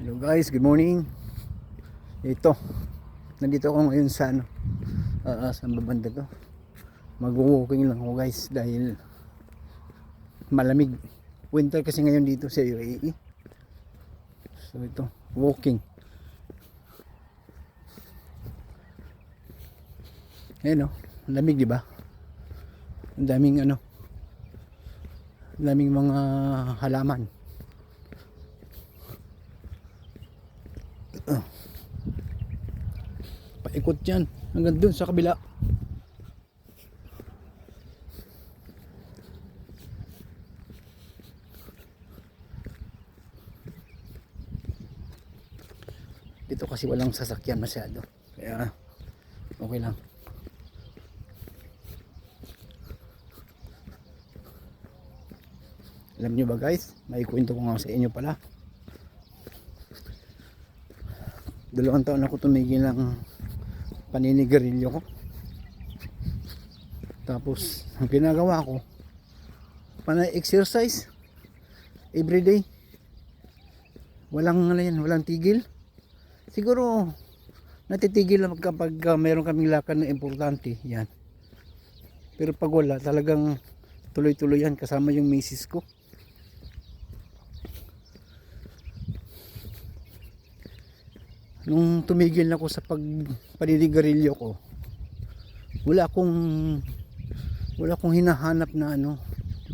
Hello guys, good morning. Ito. Nandito ako ngayon sa ano. Uh, sa babanda to. Mag-walking lang ako guys dahil malamig. Winter kasi ngayon dito sa UAE. So ito, walking. Ayan o, lamig di ba? Ang daming ano, daming mga halaman. paikot yan hanggang dun sa kabila dito kasi walang sasakyan masyado. Kaya okay lang. Alam nyo ba guys? May kwento ko nga sa inyo pala. Dalawang taon ako tumigil ng paninigarilyo ko. Tapos ang ginagawa ko panay exercise everyday. Walang ano yan walang tigil siguro natitigil lang kapag uh, meron kaming lakad na importante yan. Pero pag wala talagang tuloy tuloy yan kasama yung misis ko. Nung tumigil na ako sa pag paninigarilyo ko wala akong wala akong hinahanap na ano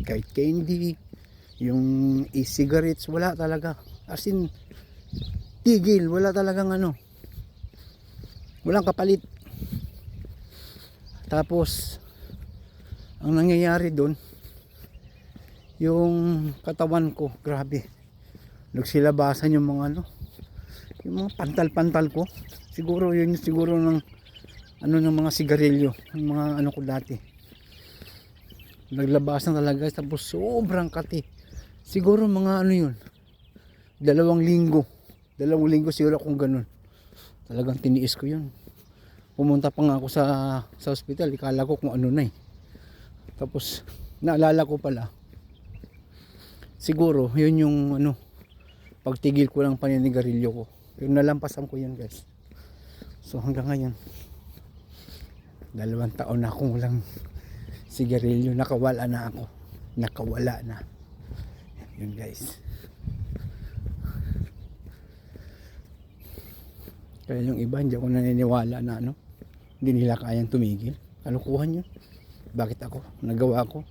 kahit candy yung e-cigarettes wala talaga. As in tigil. Wala talagang ano. Walang kapalit. Tapos ang nangyayari doon yung katawan ko grabe. Nagsilabasan yung mga ano yung mga pantal-pantal ko. Siguro yun siguro ng ano ng mga sigarilyo ng mga ano ko dati. Naglabasan talaga tapos sobrang kati. Siguro mga ano yun dalawang linggo dalawang linggo siguro kung ganun. Talagang tiniis ko yun. Pumunta pa nga ako sa sa hospital. Ikala ko kung ano na eh. Tapos naalala ko pala. Siguro yun yung ano pagtigil ko ng paninigarilyo ko. Yung nalampasan ko yun guys. So hanggang ngayon dalawang taon na akong walang sigarilyo. Nakawala na ako. Nakawala na. Yun guys kaya yung iba hindi ako naniniwala na ano hindi nila kayang tumigil. Kalukuhan yun. Bakit ako? Nagawa ko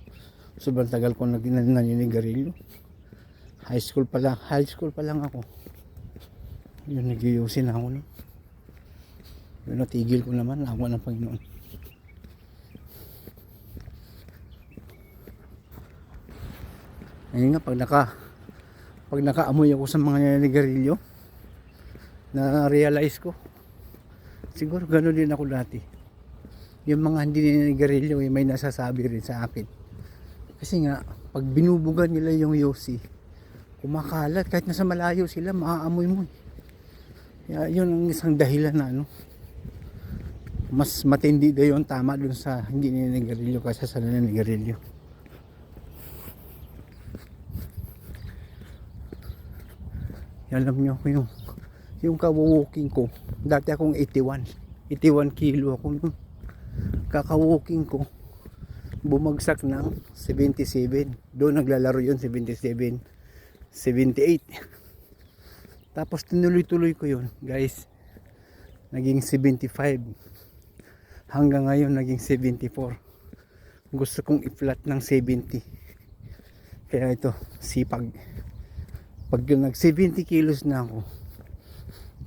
sobrang tagal ko nag naninigarilyo. High school pa lang high school pa lang ako. Yun nagyuyusin ako no? Yun natigil ko naman ako ng Panginoon. Ayun nga pag naka pag nakaamoy ako sa mga naninigarilyo na realize ko. Siguro gano'n din ako dati. Yung mga hindi naninigarilyo eh, may nasasabi rin sa akin. Kasi nga pag binubugan nila yung yosi kumakalat. Kahit nasa malayo sila maaamoy mo eh. Kaya yun ang isang dahilan na ano mas matindi daw yung tama dun sa hindi naninigarilyo kaysa sa naninigarilyo alam nyo yung yung kawawoking ko dati akong 81 81 kilo ako nung kakawoking ko bumagsak ng 77 doon naglalaro yun 77 78 tapos tinuloy-tuloy ko yun guys. Naging 75 hanggang ngayon naging 74 gusto kong i-flat ng 70 kaya ito sipag. Pag nag 70 kilos na ako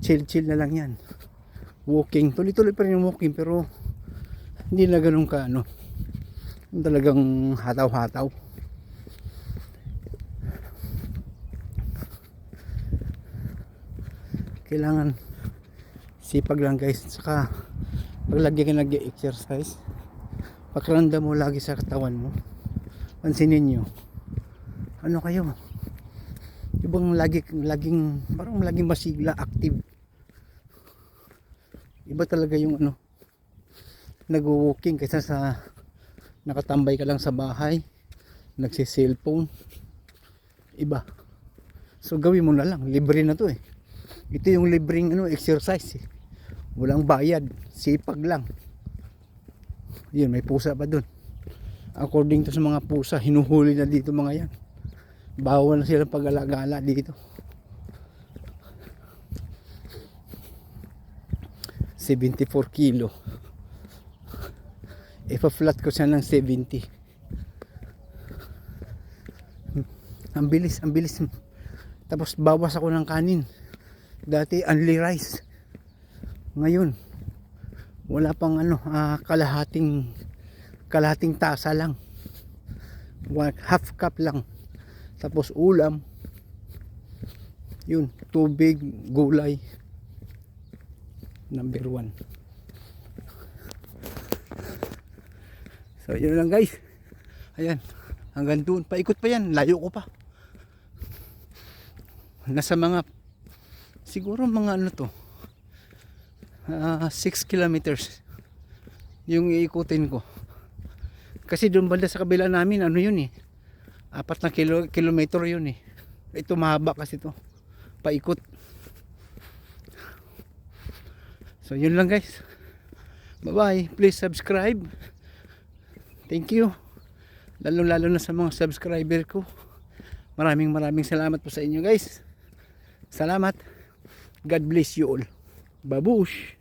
chill chill na lang yan. Walking. Tuloy-tuloy pa rin yung walking pero hindi na ganun ka ano talagang hataw-hataw. Kailangan sipag lang guys. Saka pag lagi ka nag-exercise pakiramdam mo lagi sa katawan mo. Pansinin nyo. Ano kayo? Ibang lagi laging parang laging masigla active iba talaga yung ano nag-walking kaysa sa nakatambay ka lang sa bahay nagsi-cellphone iba. So gawin mo na lang. Libre na to eh. Ito yung libreng ano exercise eh. walang bayad. Sipag lang. Yun may pusa pa dun. According to sa mga pusa hinuhuli na dito mga yan. Bawal na silang pag-alagala dito 74 kilo. Ipa-flat ko siya ng 70 ang bilis ang bilis. Tapos bawas ako ng kanin. Dati only rice. Ngayon wala pang ano ah, kalahating kalahating tasa lang. One- half cup lang. Tapos ulam. Yun tubig gulay number one. So yun lang guys. Ayan. Hanggang doon. Paikot pa yan. Layo ko pa. Nasa mga siguro mga ano to 6 kilometers yung iikutin ko. Kasi doon banda sa kabila namin ano yun eh. Apat na kilo, kilometro yun eh. Ito mahaba kasi to. Paikot so yun lang guys. Bye bye please subscribe. Thank you. Lalo lalo na sa mga subscriber ko. Maraming maraming salamat po sa inyo guys. Salamat. God bless you all. Babush